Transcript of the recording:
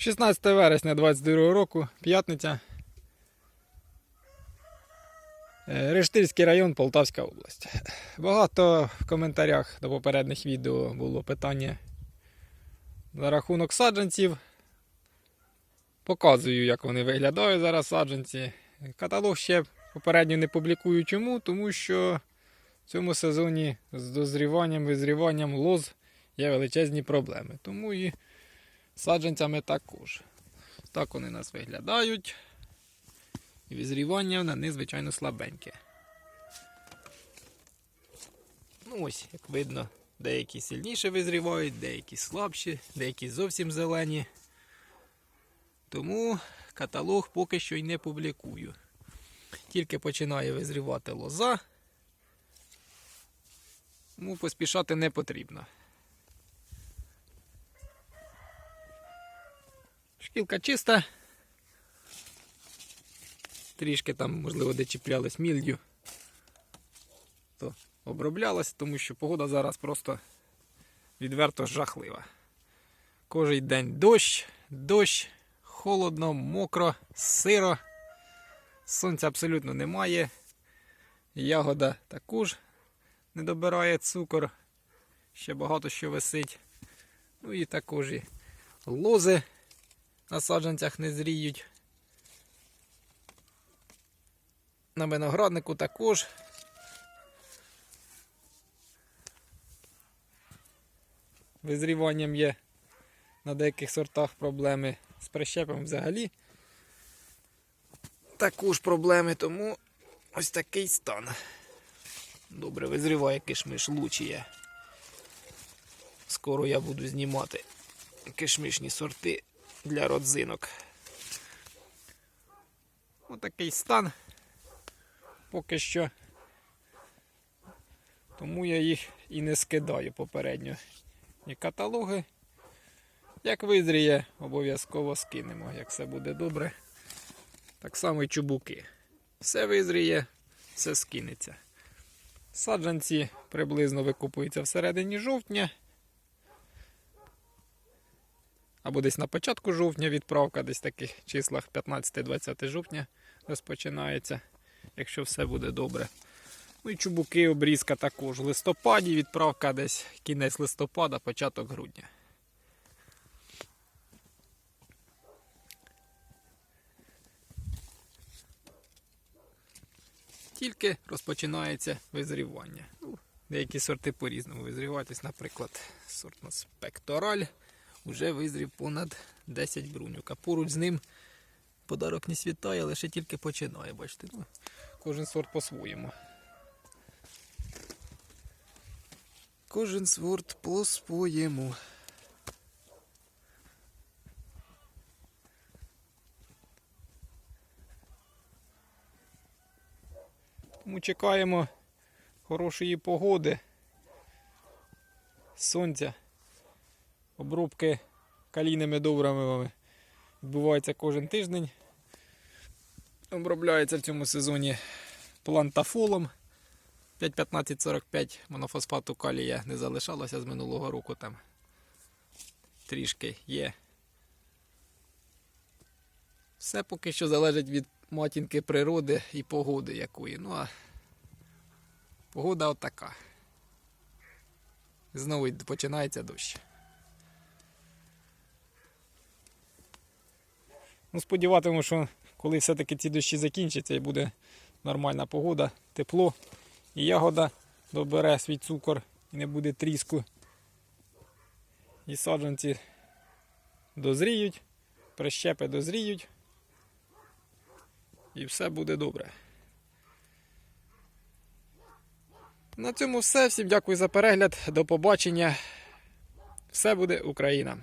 16 вересня 22 року, п'ятниця. Е, Рештильський район, Полтавська область. Багато в коментарях до попередніх відео було питання на рахунок саджанців. Показую, як вони виглядають зараз саджанці. Каталог ще попередньо не публікую. Чому? Тому що в цьому сезоні з дозріванням, визріванням лоз є величезні проблеми. Тому і саджанцями також. Так вони у нас виглядають. І на них, звичайно, слабеньке. Ну ось, як видно, деякі сильніше визрівають, деякі слабші, деякі зовсім зелені. Тому каталог поки що й не публікую. Тільки починає визрівати лоза. Тому поспішати не потрібно. Шкілка чиста. Трішки там, можливо, де чіплялись мільдю, то оброблялось, тому що погода зараз просто відверто жахлива. Кожен день дощ, дощ, холодно, мокро, сиро. Сонця абсолютно немає. Ягода також не добирає цукор. Ще багато що висить. Ну і також і лози на саджанцях не зріють. На винограднику також. Визріванням є на деяких сортах проблеми з прищепом взагалі. Також проблеми, тому ось такий стан. Добре, визріває кишмиш лучіє. Скоро я буду знімати кишмишні сорти для родзинок. Отакий стан поки що. Тому я їх і не скидаю попередньо. І каталоги. Як визріє, обов'язково скинемо, як все буде добре. Так само і чубуки. Все визріє, все скинеться. Саджанці приблизно викупуються всередині жовтня. Або десь на початку жовтня відправка, десь в таких числах 15-20 жовтня розпочинається, якщо все буде добре. Ну і чубуки, обрізка також в листопаді, відправка десь кінець листопада, початок грудня. Тільки розпочинається визрівання. Ну, деякі сорти по-різному визрівають. Ось, Наприклад, сорт у нас пектораль вже визрів понад 10 бруньок. А поруч з ним подарок не світає, лише тільки починає. Бачите, ну, кожен сорт по-своєму. Кожен сорт по-своєму. Тому чекаємо хорошої погоди, сонця, обробки калійними добривами відбувається кожен тиждень. Обробляється в цьому сезоні плантафолом 5.15.45 монофосфату калія не залишалося з минулого року там трішки є. Все поки що залежить від матінки природи і погоди якої. Ну а погода отака. Знову починається дощ. Ну, сподіватиму, що коли все-таки ці дощі закінчаться і буде нормальна погода, тепло, і ягода добере свій цукор і не буде тріску. І саджанці дозріють, прищепи дозріють. І все буде добре. На цьому все. Всім дякую за перегляд. До побачення. Все буде Україна!